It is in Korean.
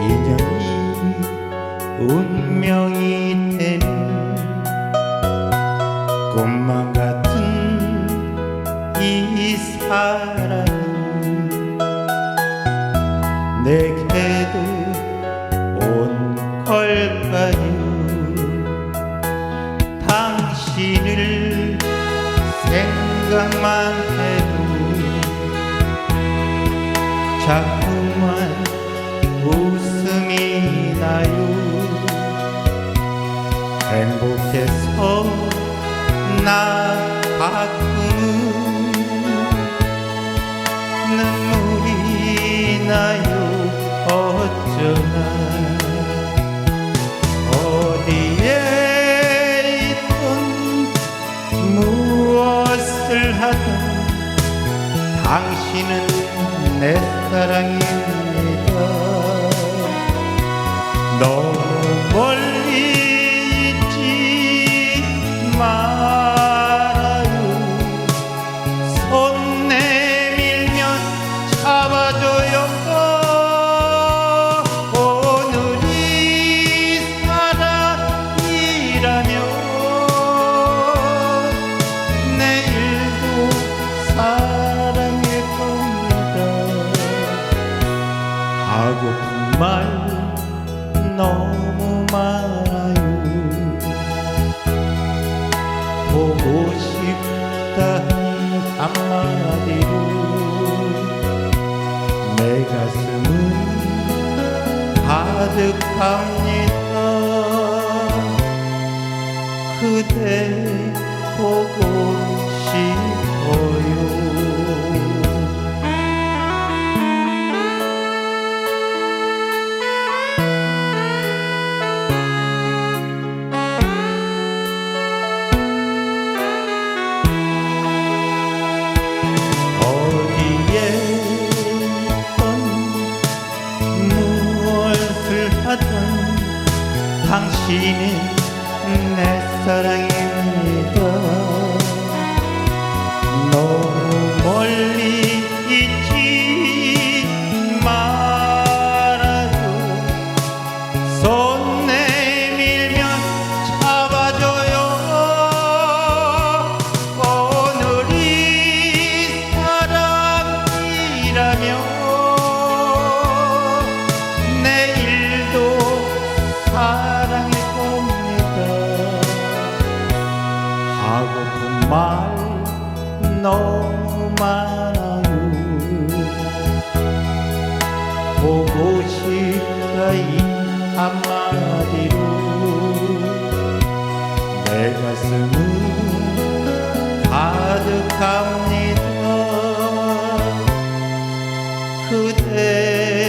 인연이 운명이 되는 꿈만 같은 이 사랑이 내게도 온 걸까요? 당신을 생각만 해 자꾸만 웃음이 나요. 행복해서 나 가끔은 눈물이 나요. 어쩌나 어디에 있든 무엇을 하든 당신은 내 사랑입니다. 너무 마디로 내 가슴은 가득합니다 그대 보고 싶 당신은 내 사랑입니다 말 너무 많아요 보고 싶다 이 한마디로. 내 가슴은 가득합니다. 그대